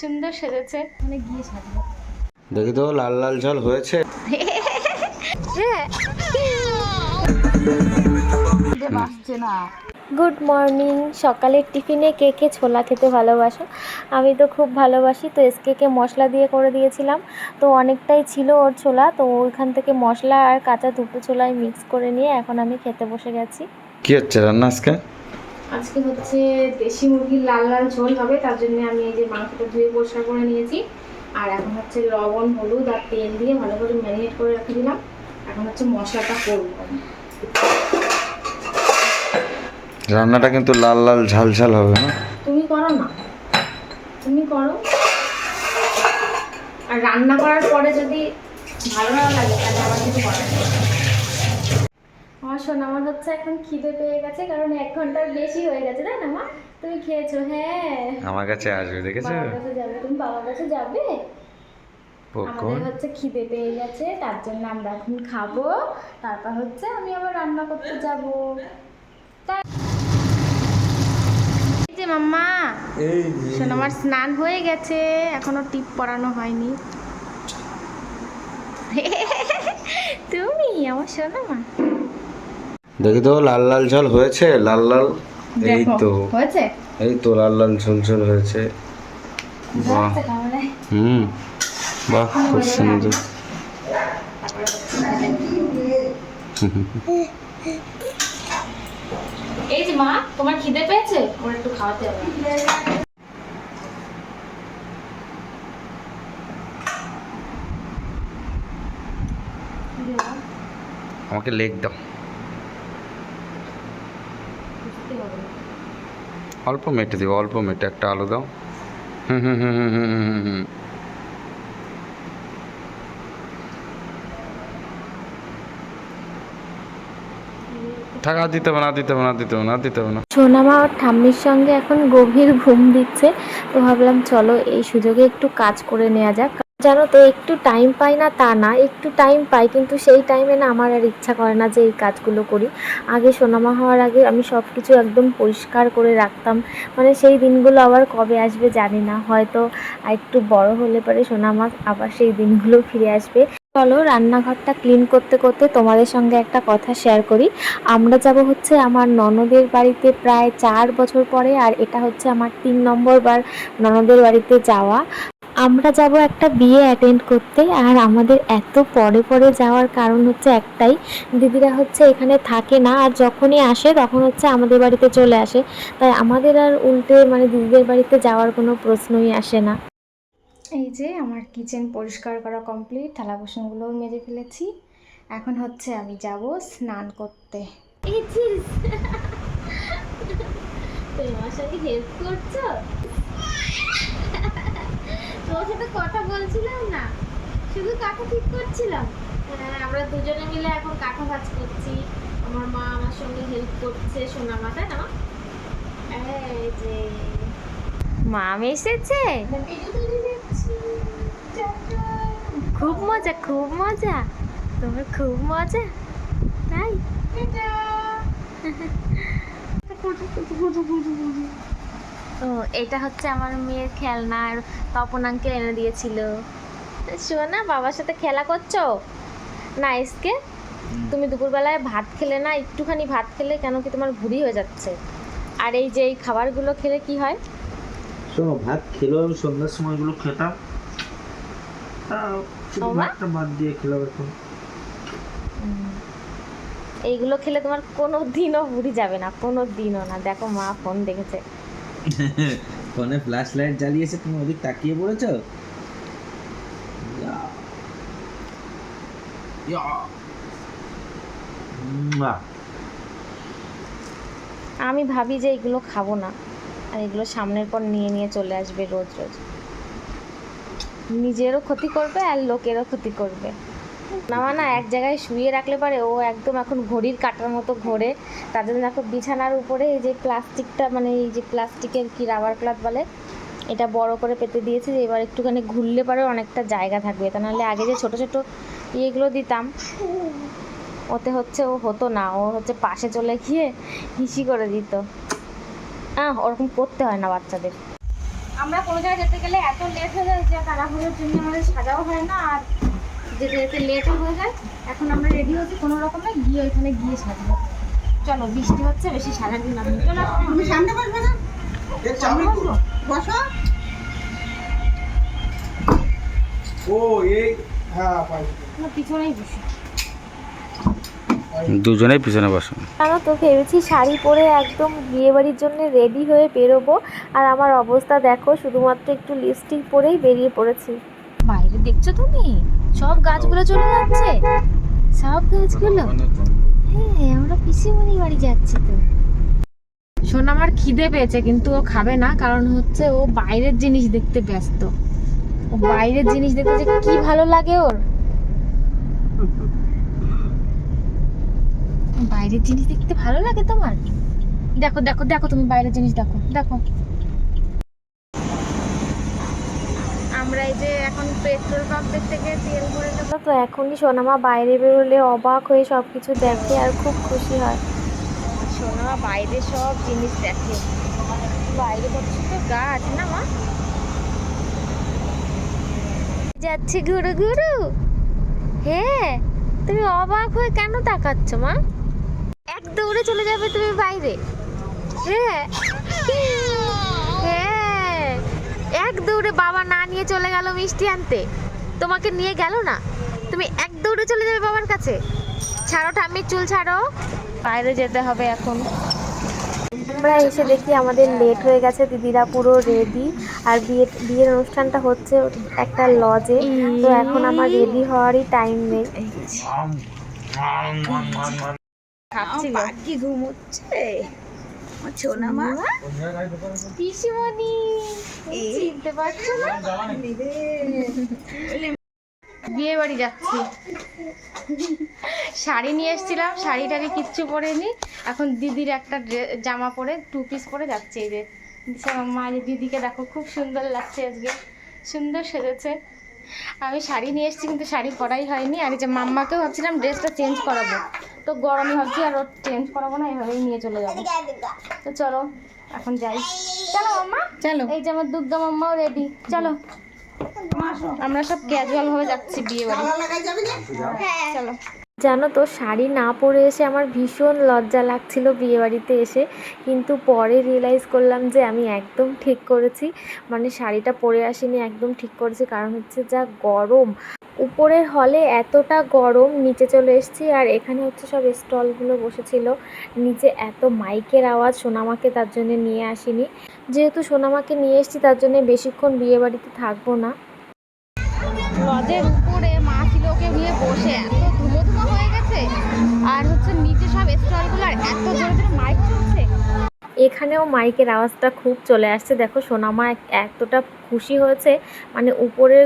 সুন্দর সেজেছে। মানে গিয়ে সাজবো। দেখি তো লাল লাল ঝাল হয়েছে? গুড মর্নিং সকালের টিফিনে কে কে ছোলা খেতে ভালোবাসো? আমি তো খুব ভালোবাসি তো এসকেকে মশলা দিয়ে করে দিয়েছিলাম। তো অনেকটাই ছিল ওর ছোলা তো ওইখান থেকে মশলা আর কাঁচা দুটো ছোলায় মিক্স করে নিয়ে এখন আমি খেতে বসে গেছি। কি হচ্ছে রান্না আজকে? আজকে হচ্ছে দেশি মুরগির লাল লাল ঝোল হবে তার জন্য আমি এই যে মাংসটা ধুয়ে পরিষ্কার করে নিয়েছি। আর এখন হচ্ছে লবণ হলুদ আর তেল দিয়ে ভালো করে ম্যারিনেট করে রেখে দিলাম। এখন হচ্ছে মশলাটা করব। রান্নাটা কিন্তু লাল লাল ঝাল ঝাল হবে না? তুমি করো না। তুমি করো। আর রান্না করার পরে যদি ভালো না লাগে তাহলে আমার কিছু করার শোন আমার হচ্ছে এখন খিদে পেয়ে গেছে কারণ এক ঘণ্টার বেশি হয়ে গেছে তাই না মা? তুমি খেয়েছো হ্যাঁ। আমার কাছে আসবে দেখেছ? বাবার কাছে যাবে তুমি বাবার কাছে যাবে? আমাদের হচ্ছে খিদে পেয়ে গেছে তার জন্য আমরা এখন খাব তারপর হচ্ছে আমি আবার রান্না করতে যাব। তাই যে মাম্মা এই শোন আমার স্নান হয়ে গেছে এখনও টিপ পরানো হয়নি। তুমি আমার শোনো মা দেখি তো লাল লাল ঝাল হয়েছে? লাল লাল এই তো। হয়েছে? এই তো লাল লাল ঝোল ঝোল হয়েছে। বাহ। হুম বাহ খুব সুন্দর। এই যে মা তোমার খিদে পেয়েছে? ওর একটু খাওয়াতে হবে। আমাকে লেগ দাও। অল্প মেটে দিও, অল্প মেটে একটা আলু দাও। হুম হুম হুম হুম হুম হুম হুম দিতে হবে না, আর দিতে হবে না, আর দিতে হবে না দিতে হবে না। সোনামা ওর ঠাম্মির সঙ্গে এখন গভীর ঘুম দিচ্ছে, তো ভাবলাম চলো এই সুযোগে একটু কাজ করে নেওয়া যাক। জানো তো একটু টাইম পাই না তা না, একটু টাইম পাই, কিন্তু সেই টাইমে না আমার আর ইচ্ছা করে না যে এই কাজগুলো করি। আগে সোনামা হওয়ার আগে আমি সব কিছু একদম পরিষ্কার করে রাখতাম। মানে সেই দিনগুলো আবার কবে আসবে জানি না, হয়তো একটু বড় হলে পরে সোনামা আবার সেই দিনগুলো ফিরে আসবে। চলো রান্নাঘরটা ক্লিন করতে করতে তোমাদের সঙ্গে একটা কথা শেয়ার করি। আমরা যাব হচ্ছে আমার ননদের বাড়িতে প্রায় চার বছর পরে, আর এটা হচ্ছে আমার তিন নম্বর বার ননদের বাড়িতে যাওয়া। আমরা যাব একটা বিয়ে অ্যাটেন্ড করতে আর আমাদের এত পরে পরে যাওয়ার কারণ হচ্ছে একটাই। দিদিরা হচ্ছে এখানে থাকে না আর যখনই আসে তখন হচ্ছে আমাদের বাড়িতে চলে আসে। তাই আমাদের আর উল্টে মানে দিদিদের বাড়িতে যাওয়ার কোনো প্রশ্নই আসে না। এই যে আমার কিচেন পরিষ্কার করা কমপ্লিট থালা বাসনগুলোও মেজে ফেলেছি। এখন হচ্ছে আমি যাব স্নান করতে। এই হেল্প করছ? তোমার সাথে কথা বলছিলাম না? শুধু কাঠা ঠিক করছিলাম? হ্যাঁ আমরা দুজনে মিলে এখন কাঠা ভাজ করছি। আমার মা আমার সঙ্গে হেল্প করছে সোনা মা তাই না এই যে। মাম এসেছে? খুব মজা খুব মজা। তোমার খুব মজা। তাই? এটা হচ্ছে আমার মেয়ের খেলনা আর তপন আঙ্কেল এনে দিয়েছিল। শোনা বাবার সাথে খেলা করছ? না এসকে তুমি দুপুরবেলায় ভাত খেলে না একটুখানি ভাত খেলে কেন কি তোমার ভুড়ি হয়ে যাচ্ছে? আর এই যে এই খাবারগুলো খেলে কি হয়? শোনো ভাত খেলেও আমি সন্ধ্যার সময়গুলো খেতাম? ভাতটা বাদ দিয়ে খেলাম এখন। এইগুলো খেলে তোমার কোনো দিনও ভুড়ি যাবে না কোনো দিনও না। দেখো মা ফোন দেখেছে। ফোনে ফ্ল্যাশ লাইট জ্বালিয়েছে, তুমি ওদিক তাকিয়ে পড়েছো। আমি ভাবি যে এগুলো খাব না, আর এগুলো সামনের পর নিয়ে নিয়ে চলে আসবে রোজ রোজ। নিজেরও ক্ষতি করবে আর লোকেরও ক্ষতি করবে। না না, এক জায়গায় শুয়ে রাখলে পারে, ও একদম এখন ঘড়ির কাটার মতো ঘোরে। তার জন্য এখন বিছানার উপরে এই যে প্লাস্টিকটা মানে এই যে প্লাস্টিকের কি রাবার ক্লাথ বলে, এটা বড় করে পেতে দিয়েছি যে এবার একটুখানি ঘুরলে পারে অনেকটা জায়গা থাকবে। তা নাহলে আগে যে ছোট ছোট ইয়েগুলো দিতাম, ওতে হচ্ছে ও হতো না, ও হচ্ছে পাশে চলে গিয়ে হিসি করে দিত। আহ, ওরকম করতে হয় না বাচ্চাদের। আমরা কোনো জায়গায় যেতে গেলে এত লেট হয়ে যায় যে তাড়াহুড়োর জন্য আমাদের সাজাও হয় না, আর যেতে যেতে লেটও হয়ে যায় এখন আমরা রেডি হচ্ছি কোনো রকমে গিয়ে ওইখানে গিয়ে সাজবো। চলো বৃষ্টি হচ্ছে বেশি সারাদিন আমি চলো তুমি সামনে বসবে না? বসো। ও এই হ্যাঁ পিছনেই বসি। দুজনেই পিছনে বসো। জানো তো ভেবেছি শাড়ি পরে একদম বিয়ে বাড়ির জন্য রেডি হয়ে বেরোবো। আর আমার অবস্থা দেখো শুধুমাত্র একটু লিপস্টিক পরেই বেরিয়ে পড়েছি। বাইরে দেখছ তুমি? সব গাছগুলো চলে যাচ্ছে? সব গাছগুলো? হ্যাঁ আমরা পিসিমণি বাড়ি যাচ্ছি তো। শোন, আমার খিদে পেয়েছে, কিন্তু ও খাবে না, কারণ হচ্ছে ও বাইরের জিনিস দেখতে ব্যস্ত। ও বাইরের জিনিস দেখতে যে কি ভালো লাগে ওর। বাইরের জিনিস দেখতে ভালো লাগে তোমার? দেখো দেখো দেখো তুমি বাইরের জিনিস দেখো দেখো। আমরা এই যে এখন পেট্রোল পাম্পের থেকে তেল ভরে নেব তো এখনই সোনামা বাইরে বেরোলে অবাক হয়ে সব কিছু দেখে আর খুব খুশি হয়। সোনামা বাইরে সব জিনিস দেখে। বাইরে কত সুন্দর গাছ না মা? যাচ্ছে ঘুরু ঘুরু। হ্যাঁ তুমি অবাক হয়ে কেন তাকাচ্ছ মা? এক দৌড়ে চলে যাবে তুমি বাইরে। হ্যাঁ হ্যাঁ। এক দৌড়ে বাবা না নিয়ে চলে গেল মিষ্টি আনতে। তোমাকে নিয়ে গেল না? তুমি এক দৌড়ে চলে যাবে বাবার কাছে? ছাড়ো ঠাম্মির চুল ছাড়ো। বাইরে যেতে হবে এখন। আমরা এসে দেখি আমাদের লেট হয়ে গেছে দিদিরা পুরো রেডি আর বিয়ে বিয়ের অনুষ্ঠানটা হচ্ছে একটা লজে তো এখন আমার রেডি হওয়ারই টাইম নেই। কি ঘুমোচ্ছে। আমার ছোনা মা? পিসিমণি চিনতে পারছ না? বিয়ে বাড়ি যাচ্ছি। শাড়ি নিয়ে এসেছিলাম শাড়ি টাড়ি কিচ্ছু পরেনি। এখন দিদির একটা জামা পরে টু পিস পরে যাচ্ছে এই যে। মা যে দিদিকে দেখো খুব সুন্দর লাগছে আজকে। সুন্দর সেজেছে। আমি শাড়ি নিয়ে এসেছি কিন্তু শাড়ি পরাই হয়নি। আর এই যে মাম্মাকেও ভাবছিলাম ড্রেসটা চেঞ্জ করাবো। তো গরমে ভাবছি আর ওর চেঞ্জ করাবো না এভাবেই নিয়ে চলে যাব। তো চলো এখন যাই। চলো মাম্মা চলো। এই যে আমার দুর্গা মাম্মাও রেডি চলো। আমরা সব ক্যাজুয়াল ভাবে যাচ্ছি বিয়ে বাড়ি। লাগাই যাবে না? চলো। জানো তো শাড়ি না পরে এসে আমার ভীষণ লজ্জা লাগছিল বিয়েবাড়িতে এসে। কিন্তু পরে রিয়েলাইজ করলাম যে আমি একদম ঠিক করেছি। মানে শাড়িটা পরে আসিনি একদম ঠিক করেছি। কারণ হচ্ছে যা গরম। উপরের হলে এতটা গরম নিচে চলে এসেছি আর এখানে হচ্ছে সব স্টলগুলো বসেছিল। নিচে এত মাইকের আওয়াজ সোনামাকে তার জন্য নিয়ে আসিনি। যেহেতু সোনামাকে নিয়ে এসেছি তার জন্য বেশিক্ষণ বিয়ে বাড়িতে থাকব না। লজের উপরে মা ছিল ওকে নিয়ে বসে এত ধুমো ধুমো হয়ে গেছে। আর হচ্ছে নিচে সব স্টলগুলো আর এত জোরে জোরে মাইক চলছে। এখানেও মাইকের আওয়াজটা খুব চলে আসছে। দেখো সোনামা এতটা খুশি হয়েছে। মানে উপরে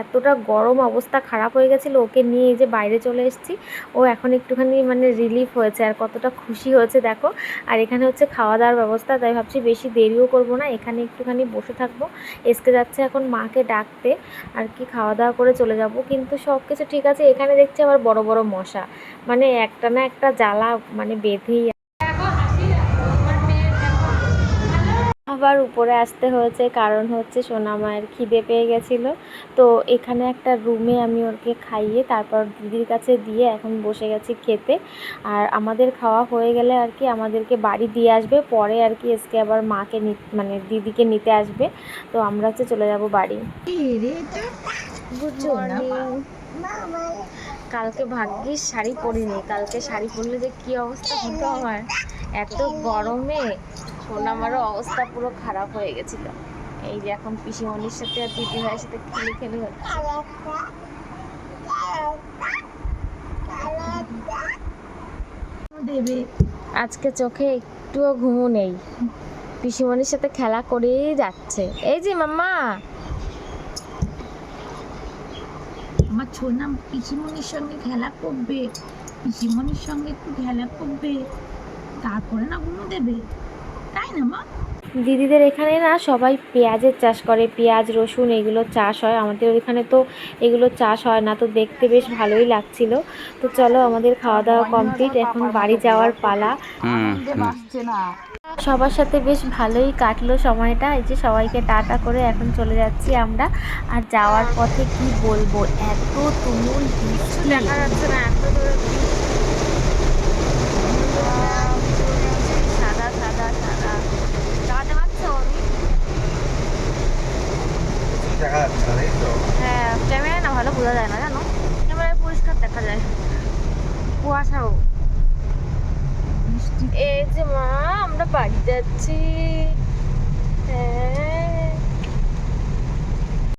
এতটা গরম অবস্থা খারাপ হয়ে গেছিল, ওকে নিয়ে যে বাইরে চলে এসেছি। ও এখন একটুখানি মানে রিলিফ হয়েছে আর কতটা খুশি হয়েছে, দেখো। আর এখানে হচ্ছে খাওয়া দাওয়ার ব্যবস্থা, তাই ভাবছি বেশি দেরিও করব না, এখানে একটুখানি বসে থাকব। এসকে যাচ্ছে এখন মাকে ডাকতে, আর কি খাওয়া দাওয়া করে চলে যাব। কিন্তু সব কিছু ঠিক আছে, এখানে দেখছি আবার বড় বড় মশা। মানে একটা না একটা জ্বালা মানে বেঁধেই আবার উপরে আসতে হয়েছে, কারণ হচ্ছে সোনা মায়ের খিদে পেয়ে গেছিল। তো এখানে একটা রুমে আমি ওকে খাইয়ে তারপর দিদির কাছে দিয়ে এখন বসে গেছি খেতে। আর আমাদের খাওয়া হয়ে গেলে আর কি আমাদেরকে বাড়ি দিয়ে আসবে, পরে আর কি এসকে আবার মাকে মানে দিদিকে নিতে আসবে। তো আমরা হচ্ছে চলে যাব বাড়ি। কালকে ভাগ্যিস শাড়ি পরিনি, কালকে শাড়ি পরলে যে কি অবস্থা হতো আমার এত গরমে সোনামারও অবস্থা পুরো খারাপ হয়ে গেছিল। এই যে এখন পিসিমণির সাথে আর দিদি ভাইয়ের সাথে খেলে খেলে হচ্ছে। দেবে। আজকে চোখে একটুও ঘুমও নেই। পিসিমণির সাথে খেলা করেই যাচ্ছে। এই যে মাম্মা। আমার ছোনা পিসিমণির সঙ্গে খেলা করবে। পিসিমণির সঙ্গে একটু খেলা করবে। তারপরে না ঘুমো দেবে। তাই না মা? দিদিদের এখানে না সবাই পেঁয়াজের চাষ করে পেঁয়াজ রসুন এগুলো চাষ হয়। আমাদের ওইখানে তো এগুলো চাষ হয় না তো দেখতে বেশ ভালোই লাগছিল। তো চলো আমাদের খাওয়া দাওয়া কমপ্লিট। এখন বাড়ি যাওয়ার পালা। সবার সাথে বেশ ভালোই কাটলো সময়টা। এই যে সবাইকে টাটা করে এখন চলে যাচ্ছি আমরা। আর যাওয়ার পথে কি বলব? এত তুমুল বৃষ্টি। দেখা যাচ্ছে না এত সাদা সাদা সাদা দাঁড়াতে পারছ আমি দেখা যাচ্ছে না তো হ্যাঁ ক্যামেরায় না ভালো বোঝা যায় না জানো ক্যামেরায় পরিষ্কার দেখা যায় কুয়াশাও মিষ্টি এই যে